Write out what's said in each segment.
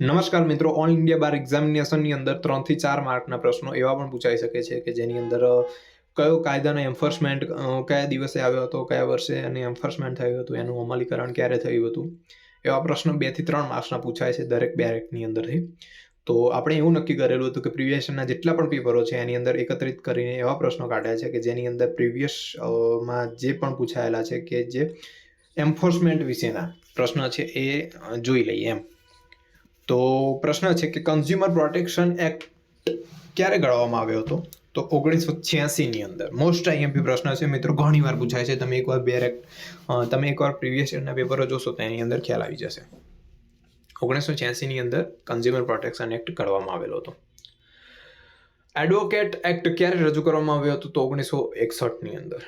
નમસ્કાર મિત્રો all India બાર એક્ઝામિનેશનની અંદર ત્રણથી ચાર માર્કના પ્રશ્નો એવા પણ પૂછાઈ શકે છે કે જેની અંદર કયો કાયદાનો એન્ફોર્સમેન્ટ કયા દિવસે આવ્યો હતો, કયા વર્ષે અને એન્ફોર્સમેન્ટ થયું હતું, એનું અમલીકરણ ક્યારે થયું હતું, એવા પ્રશ્નો બેથી ત્રણ માર્ક્સના પૂછાય છે દરેક બેરેકની અંદરથી. તો આપણે એવું નક્કી કરેલું હતું કે પ્રિવિયસના જેટલા પણ પેપરો છે એની અંદર એકત્રિત કરીને એવા પ્રશ્નો કાઢ્યા છે કે જેની અંદર પ્રિવિયસમાં જે પણ પૂછાયેલા છે કે જે એન્ફોર્સમેન્ટ વિશેના પ્રશ્ન છે એ જોઈ લઈએ એમ. તો પ્રશ્ન છે કે કન્ઝ્યુમર પ્રોટેક્શન એક્ટ ક્યારે ઘડવામાં આવ્યો હતો? તો ઓગણીસો છ્યાસીની અંદર. મોસ્ટ આઈએમપી પ્રશ્ન છે, મિત્રો, ઘણી વાર પૂછાય છે. તમે એકવાર બે એક્ટ તમે એકવાર પ્રીવિયસ યરના પેપરો જોશો તો એની અંદર ખ્યાલ આવી જશે. ઓગણીસો છ્યાસીની અંદર કન્ઝ્યુમર પ્રોટેક્શન એક્ટ ઘડવામાં આવેલો હતો. એડવોકેટ એક્ટ ક્યારે રજૂ કરવામાં આવ્યો હતો? તો ઓગણીસો એકસઠની અંદર.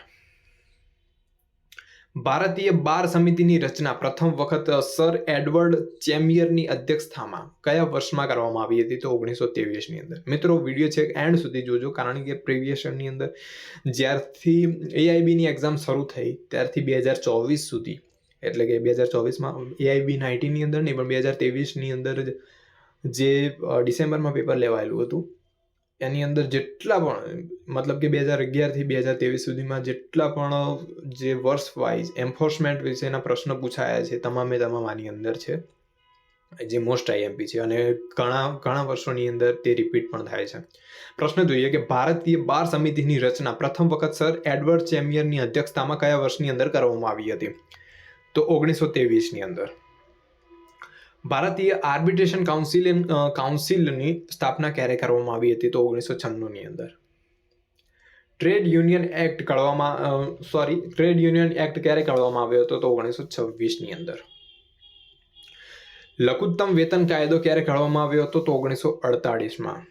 ભારતીય બાર સમિતિની રચના પ્રથમ વખત સર એડવર્ડ ચેમિયરની અધ્યક્ષતામાં કયા વર્ષમાં કરવામાં આવી હતી તો ઓગણીસો ની અંદર. મિત્રો, વીડિયો છે એન્ડ સુધી જોજો, કારણ કે પ્રીવિયસની અંદર જ્યારથી એઆઈબીની એક્ઝામ શરૂ થઈ, ત્યારથી બે હજાર ચોવીસ સુધી. એટલે કે બે હજાર ચોવીસમાં એઆઈબી નાઇન્ટીનની અંદર નહીં, પણ બે હજાર તેવીસની અંદર જે ડિસેમ્બરમાં પેપર લેવાયેલું હતું એની અંદર જેટલા પણ, મતલબ કે બે હજાર અગિયારથી બે હજાર ત્રેવીસ સુધીમાં જેટલા પણ જે વર્ષ વાઇઝ એન્ફોર્સમેન્ટ વિશેના પ્રશ્નો પૂછાયા છે, તમામે તમામ આની અંદર છે. જે મોસ્ટ આઈએમપી છે અને ઘણા ઘણા વર્ષોની અંદર તે રિપીટ પણ થાય છે. પ્રશ્ન જોઈએ કે ભારતીય બાર સમિતિની રચના પ્રથમ વખત સર એડવર્ડ ચેમ્બિયરની અધ્યક્ષતામાં કયા વર્ષની અંદર કરવામાં આવી હતી? તો ઓગણીસો ની અંદર. ભારતીય આર્બિટ્રેશન કાઉન્સિલ કાઉન્સિલની સ્થાપના ક્યારે કરવામાં આવી હતી તો ઓગણીસો છન્નુંની અંદર? ટ્રેડ યુનિયન એક્ટ કરવામાં સોરી ટ્રેડ યુનિયન એક્ટ ક્યારે કરવામાં આવ્યો હતો તો ઓગણીસો છવ્વીસની અંદર? લઘુત્તમ વેતન કાયદો ક્યારે કાઢવામાં આવ્યો હતો તો ઓગણીસો અડતાળીસમાં?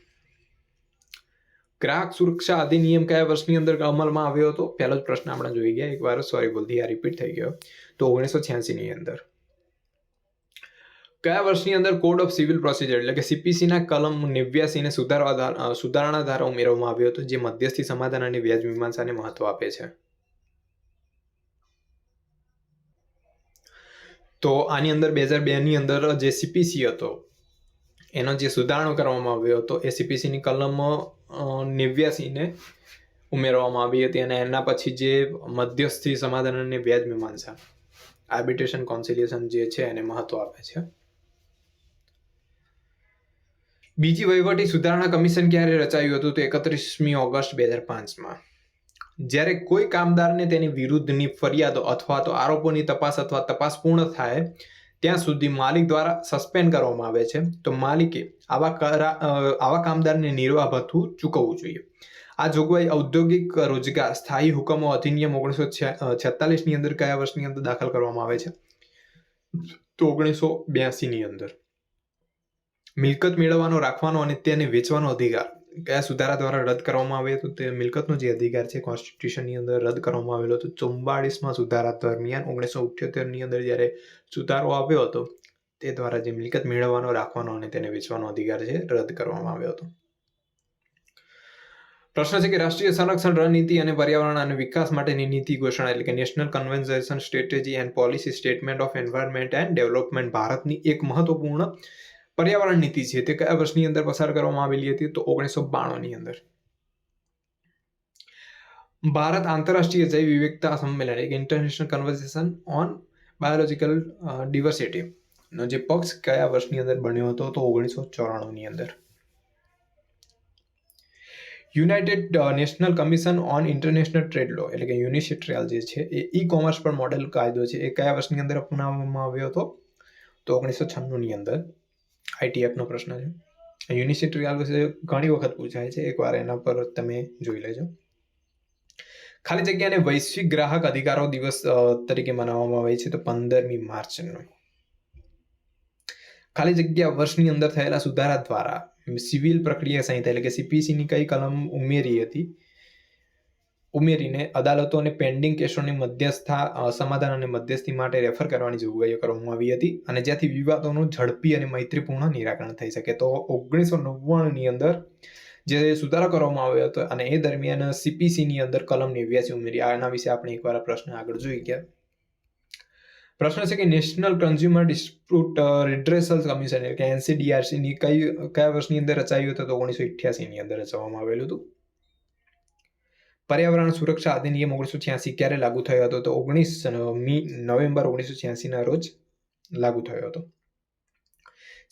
ગ્રાહક સુરક્ષા અધિનિયમ કયા વર્ષની અંદર અમલમાં આવ્યો હતો? પહેલો જ પ્રશ્ન આપણે જોઈ ગયા. એકવાર સોરી ભૂલથી આ રિપીટ થઈ ગયો. તો ઓગણીસો છ્યાસીની અંદર. કયા વર્ષની અંદર કોડ ઓફ સિવિલ પ્રોસિજર એટલે કે સીપીસીના કલમ નેવ્યાસીને સુધારવા ધાર- સુધારણા ધારા ઉમેરવામાં આવ્યો હતો, જે મધ્યસ્થી સમાધાન અને વ્યાજ મીમાંસાને મહત્વ આપે છે. તો આની અંદર બે હજાર બેની અંદર જે સીપીસી હતો, એનો જે સુધારણો કરવામાં આવ્યો હતો, એ સીપીસીની કલમ નેવ્યાસીને ઉમેરવામાં આવી હતી અને એના પછી જે મધ્યસ્થી સમાધાન અને વ્યાજ મીમાંસા આર્બિટ્રેશન કોન્સિલિએશન જે છે એને મહત્વ આપે છે. બીજી વહીવટી સુધારણા કમિશન ક્યારે રચાયું હતું તો એકત્રીસમી ઓગસ્ટ બે હજાર પાંચમાં. જ્યારે કોઈ કામદારને તેની વિરુદ્ધની ફરિયાદો અથવા તો આરોપોની તપાસ અથવા તપાસ પૂર્ણ થાય, ત્યાં સુધી માલિક દ્વારા સસ્પેન્ડ કરવામાં આવે છે. તો માલિકે આવા કરા આવા કામદારને નિર્વાહ ભથ્થું ચૂકવવું જોઈએ. આ જોગવાઈ ઔદ્યોગિક રોજગાર, સ્થાયી હુકમો અધિનિયમ ઓગણીસો છેતાલીસની અંદર કયા વર્ષની અંદર દાખલ કરવામાં આવે છે? તો ઓગણીસો બ્યાસીની અંદર. મિલકત મેળવવાનો, રાખવાનો અને તેને વેચવાનો અધિકાર. કયા સુધારા દ્વારા રદ કરવામાં આવ્યો હતો તે મિલકતનો જે અધિકાર છે, કોન્સ્ટિટ્યુશનની અંદર રદ કરવામાં આવેલો હતો. ચુમ્બાળીસમાં સુધારા દરમિયાન ઓગણીસો ની અંદર જ્યારે સુધારો આવ્યો હતો, તે દ્વારા જે મિલકત મેળવવાનો, રાખવાનો અને તેને વેચવાનો અધિકાર છે, રદ કરવામાં આવ્યો હતો. પ્રશ્ન છે કે રાષ્ટ્રીય સંરક્ષણ રણનીતિ અને પર્યાવરણ અને વિકાસ માટેની નીતિ ઘોષણા એટલે કે national conservation strategy and policy statement of environment and development ભારતની એક મહત્વપૂર્ણ પર્યાવરણ નીતિ છે તે કયા વર્ષની અંદર પસાર કરવામાં આવેલી હતી? તો ઓગણીસો બાણુંની અંદર. ભારત આંતરરાષ્ટ્રીય જૈવ વિવિધતા સંમેલન, એક international conversation on biological diversity નો જે પક્ષ કયા વર્ષની અંદર બન્યો હતો? તો ઓગણીસો ચોરાણુંની અંદર. United national commission on international trade law એટલે કે યુનિસિટ્રિયલ જે છે એ ઈ કોમર્સ પર મોડેલ કાયદો છે એ કયા વર્ષની અંદર અપનાવવામાં આવ્યો હતો? તો ઓગણીસો છન્નુંની અંદર. આઈટીએફનો પ્રશ્ન છે. યુનિસિટ્રિયલ વિશે ઘણી વખત પૂછાય છે. એકવાર એના પર તમે જોઈ લેજો. ખાલી જગ્યાને વૈશ્વિક ગ્રાહક અધિકારો દિવસ તરીકે મનાવવામાં આવે છે તો પંદરમી માર્ચનો. ખાલી જગ્યા વર્ષની અંદર થયેલા સુધારા દ્વારા સિવિલ પ્રક્રિયા સંહિતા એટલે કે સીપીસીની કઈ કલમ ઉમેરી હતી? ઉમેરીને અદાલતો અને પેન્ડિંગ કેસોની મધ્યસ્થા સમાધાન અને મધ્યસ્થી માટે રેફર કરવાની જોગવાઈઓ કરવામાં આવી હતી અને જેથી વિવાદોનું ઝડપી અને મૈત્રીપૂર્ણ નિરાકરણ થઈ શકે. તો ઓગણીસો નવ્વાણુંની અંદર જે સુધારો કરવામાં આવ્યો હતો અને એ દરમિયાન સીપીસીની અંદર કલમ નેવ્યાસી ઉમેરી. આના વિશે આપણે એકવાર પ્રશ્ન આગળ જોઈ ગયા. પ્રશ્ન છે કે national consumer dispute redressal commission એટલે કે એનસીડીઆરસી ની કઈ, કયા વર્ષની અંદર રચાયું હતું તો ઓગણીસો ની અંદર રચવામાં આવેલું હતું? પર્યાવરણ સુરક્ષા અધિનિયમ ઓગણીસો છ્યાસી ક્યારે લાગુ થયો હતો? તો ઓગણીસ મી, નવેમ્બર ઓગણીસો છ્યાસીના રોજ લાગુ થયો હતો.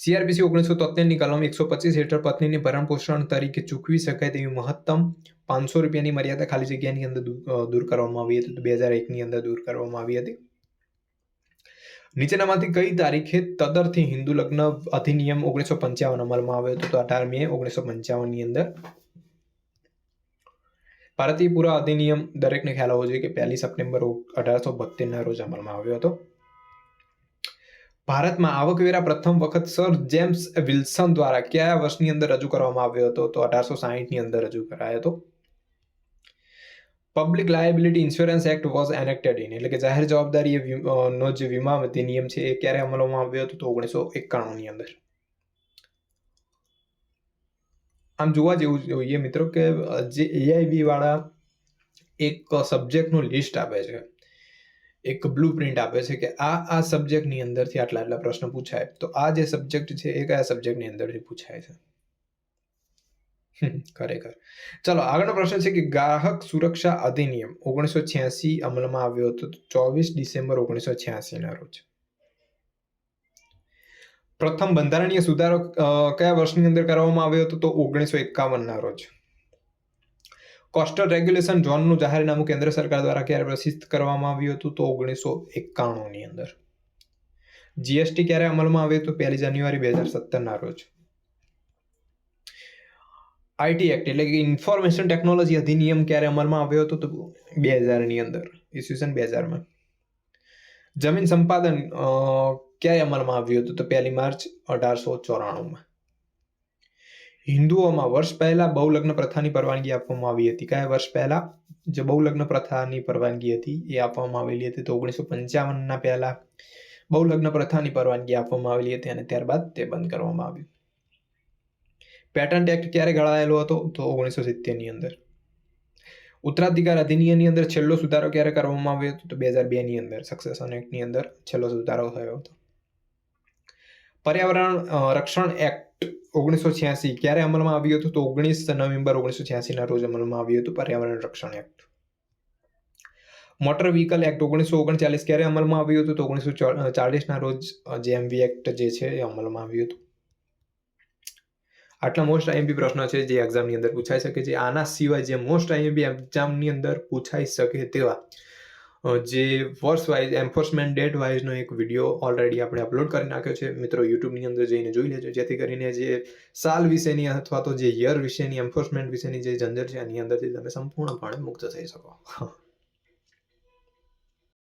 સીઆરપીસી ઓગણીસો તોતેરની કલમ એકસો પચીસ હેઠળ પત્નીને ભરણ પોષણ તરીકે ચૂકવી શકાય તેવી મહત્તમ પાંચસો રૂપિયાની મર્યાદા ખાલી જગ્યાની અંદર દૂર કરવામાં આવી હતી. બે હજાર એકની અંદર દૂર કરવામાં આવી હતી. નીચેનામાંથી કઈ તારીખે તદરથી હિન્દુ લગ્ન અધિનિયમ ઓગણીસો પંચાવન અમલમાં આવ્યો હતો? તો અઢાર મે ઓગણીસો પંચાવનની અંદર ભારતીય પુરા અધિનિયમ દરેકને ખ્યાલ હોવો જોઈએ કે પહેલી સપ્ટેમ્બર અઢારસો બોતેરના રોજ અમલમાં આવ્યો હતો. ભારતમાં આવકવેરા પ્રથમ વખત સર જેમ્સ વિલ્સન દ્વારા કયા વર્ષની અંદર રજૂ કરવામાં આવ્યો હતો? તો અઢારસો સાહીઠની અંદર રજૂ કરાયો હતો. Public liability insurance act was enacted in એટલે કે જાહેર જવાબદારી નો જે વીમા અધિનિયમ છે એ ક્યારે અમલમાં આવ્યો હતો? તો ઓગણીસો એકાણુંની અંદર. આમ જોવા જેવું જોઈએ મિત્રો કે જે એઆઈબી વાળા એક સબ્જેક્ટનું લિસ્ટ આપે છે. એક બ્લુ પ્રિન્ટ આપે છે કે આ આ સબ્જેક્ટની અંદરથી આટલા આટલા પ્રશ્ન પૂછાય. તો આ જે સબ્જેક્ટ છે એ કયા સબ્જેક્ટની અંદરથી પૂછાય છે? ખરેખર. ચલો, આગળનો પ્રશ્ન છે કે ગ્રાહક સુરક્ષા અધિનિયમ ઓગણીસો છ્યાસી અમલમાં આવ્યો હતો ચોવીસ ડિસેમ્બર ઓગણીસો છ્યાસીના રોજ. પ્રથમ બંધારણીય સુધારો કયા વર્ષની અંદર કરવામાં આવ્યો હતો તો ઓગણીસો એકાવનના રોજ. કોસ્ટલ રેગ્યુલેશન ઝોનનું જાહેરનામું કેન્દ્ર સરકાર દ્વારા ક્યારે પ્રસિદ્ધ કરવામાં આવ્યું હતું તો ઓગણીસો એકાણુંની અંદર. જીએસટી ક્યારે અમલમાં આવ્યું હતું? પહેલી જાન્યુઆરી બે હજાર સત્તરના રોજ. આઈટી એક્ટ એટલે કે ઇન્ફોર્મેશન ટેકનોલોજી અધિનિયમ ક્યારે અમલમાં આવ્યો હતો તો બે હજારની અંદર. ઈસવીસન બે હજારમાં. જમીન સંપાદન અ, ક્યારે અમલમાં આવ્યું હતું તો પહેલી માર્ચ અઢારસો ચોરાણુંમાં હિન્દુઓમાં વર્ષ પહેલા બહુલગ્ન પ્રથાની પરવાનગી આપવામાં આવી હતી. કયા વર્ષ પહેલા? જે બહુલગ્ન પ્રથાની પરવાનગી હતી એ આપવામાં આવેલી હતી તો ઓગણીસો પંચાવનના પહેલા બહુલગ્ન પ્રથાની પરવાનગી આપવામાં આવેલી હતી અને ત્યારબાદ તે બંધ કરવામાં આવ્યું. પેટન્ટ એક્ટ ક્યારે ઘડાયેલો હતો? તો ઓગણીસો સિત્તેરની અંદર. ઉત્તરાધિકાર અધિનિયમની અંદર છેલ્લો સુધારો ક્યારે કરવામાં આવ્યો હતો? તો બે હજાર બેની અંદર સક્સેશન એક્ટની અંદર છેલ્લો સુધારો થયો હતો. પર્યાવરણ રક્ષણ એક્ટ ઓગણીસો છ્યાસી ક્યારે અમલમાં આવ્યું હતું? તો ઓગણીસ નવેમ્બર ઓગણીસો છ્યાસીના રોજ અમલમાં આવ્યું હતું પર્યાવરણ રક્ષણ એક્ટ. મોટર વ્હીકલ એક્ટ ઓગણીસો ઓગણચાલીસ ક્યારે અમલમાં આવ્યું હતું? તો ઓગણીસો ચાલીસના રોજ જેએમવી એક્ટ જે છે એ અમલમાં આવ્યું હતું. આટલા મોસ્ટ આઈએમપી પ્રશ્નો છે જે એક્ઝામની અંદર પૂછાઈ શકે છે. આના સિવાય જે મોસ્ટ આઈએમપી એક્ઝામની અંદર પૂછાઈ શકે તેવા જે વર્ષ વાઇઝ એન્ફોર્સમેન્ટ ડેટ વાઇઝનો એક વીડિયો ઓલરેડી આપણે અપલોડ કરી નાખ્યો છે. મિત્રો યુટ્યુબની અંદર જઈને જોઈ લેજો. જેથી કરીને જે સાલ વિશેની અથવા તો જે યર વિશેની એન્ફોર્સમેન્ટ વિશેની જે ઝંઝટ છે, એની અંદરથી તમે સંપૂર્ણપણે મુક્ત થઈ શકો.